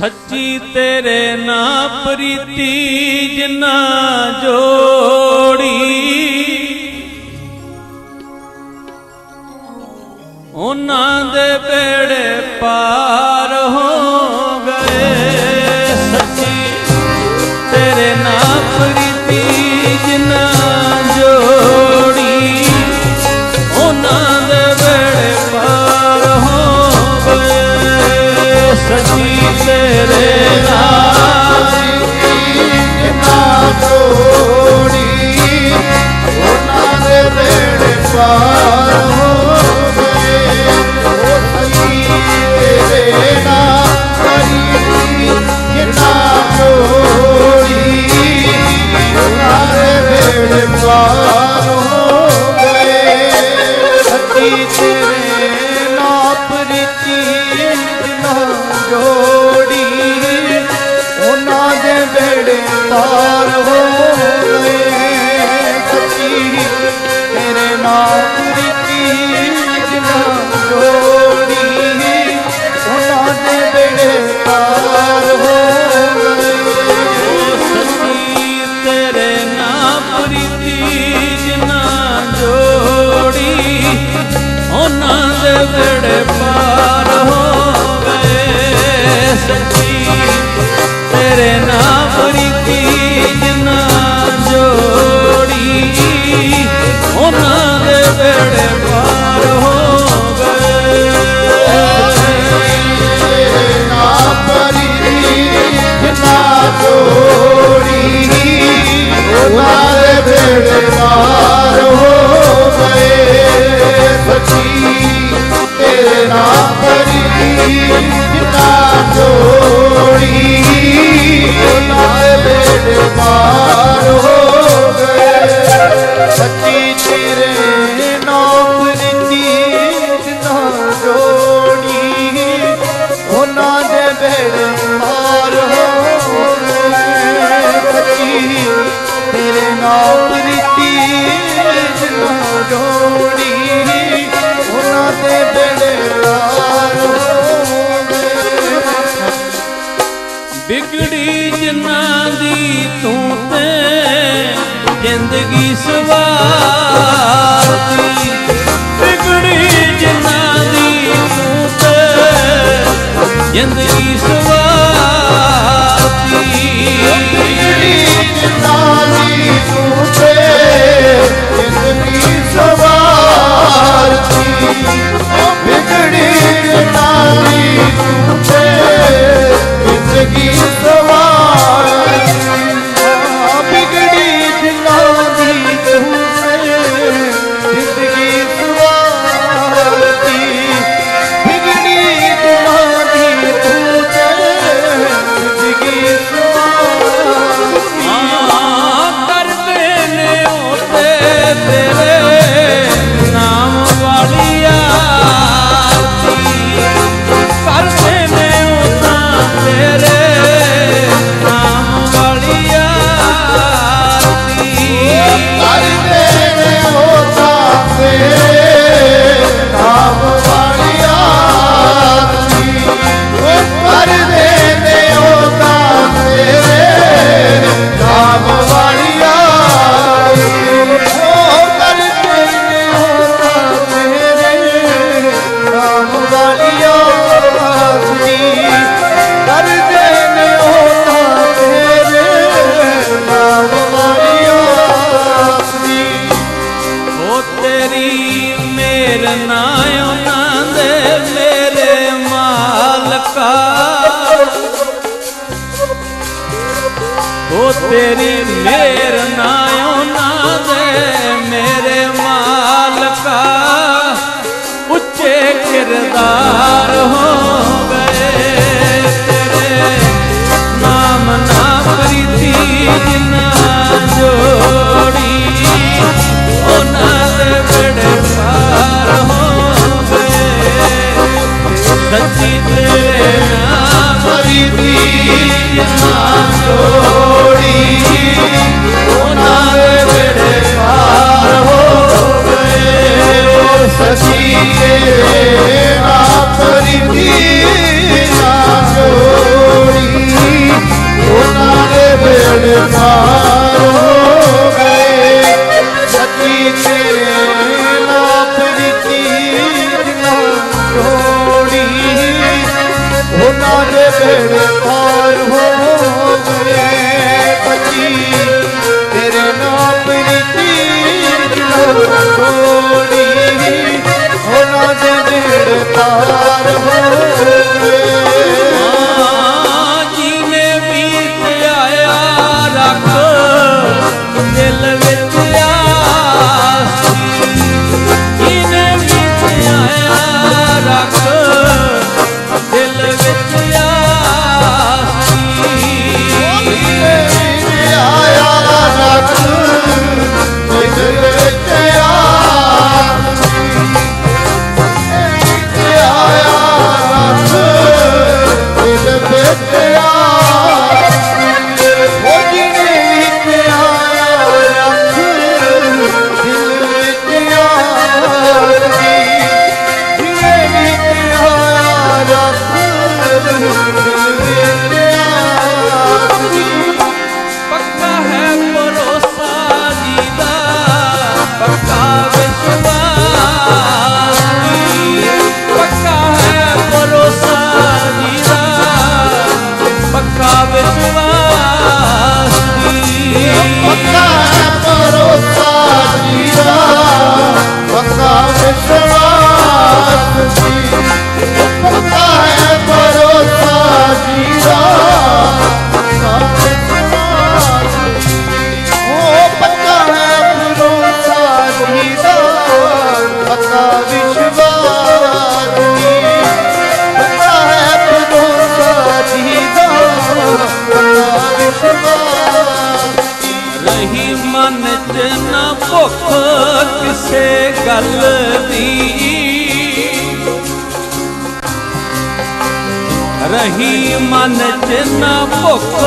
ਸੱਚੀ ਤੇਰੇ ਨਾਂ ਪ੍ਰੀਤੀ ਜਿਨਾ ਜੋੜੀ। ਉਹਨਾਂ ਦੇ ਪੇੜੇ ਪਾ ਤਾਰ ਹੋ ਗਏ ਕੱਚੀ ਤੇਰੇ ਨਾਲ ਪ੍ਰੀਤੀ ਜਿਨਾ ਜੋੜੀ। ਉਹਨਾਂ ਦੇ ਬੇੜੇ ਤਾਰ ਹੋ ਬਿਗੜੀ ਜਿਨ੍ਹਾਂ ਦੀ ਤੂੰ ਜ਼ਿੰਦਗੀ ਸਵਾਰਦੀ ਬਿਗੜੀ ਜਿਨ੍ਹਾਂ ਦੀ ਤੂੰ ਜ਼ਿੰਦਗੀ ਜ਼ਿੰਦਗੀ ਤੇਰੀ ਮਿਹਰ ਨਾਲ birthday. ਮਨ ਚ ਨਾ ਭੁੱਖ ਕਿਸੇ ਗੱਲ ਦੀ। ਰਹੀ ਮਨ ਚ ਨਾ ਭੁੱਖ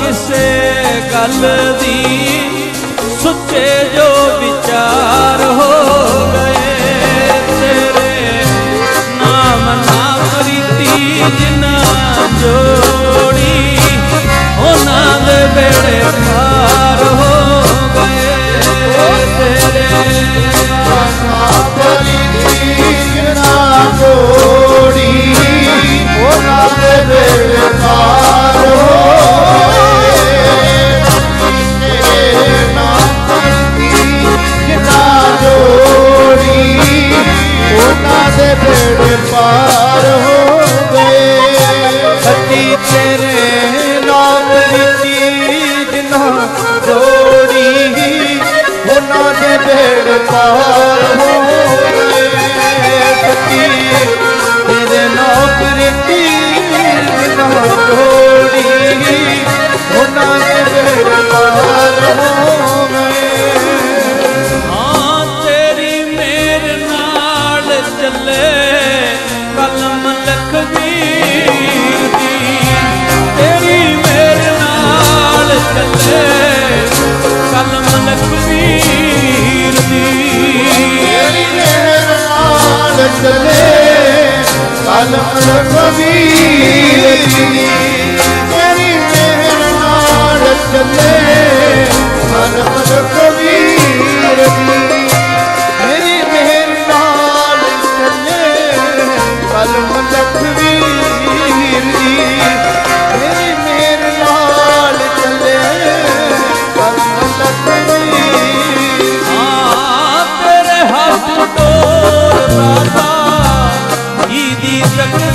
ਕਿਸੇ ਗੱਲ ਦੀ। ਸੁੱਚੇ ਜੋ ਵਿਚਾਰ ਹੋ ਗਏ ਤੇਰੇ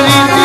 મારી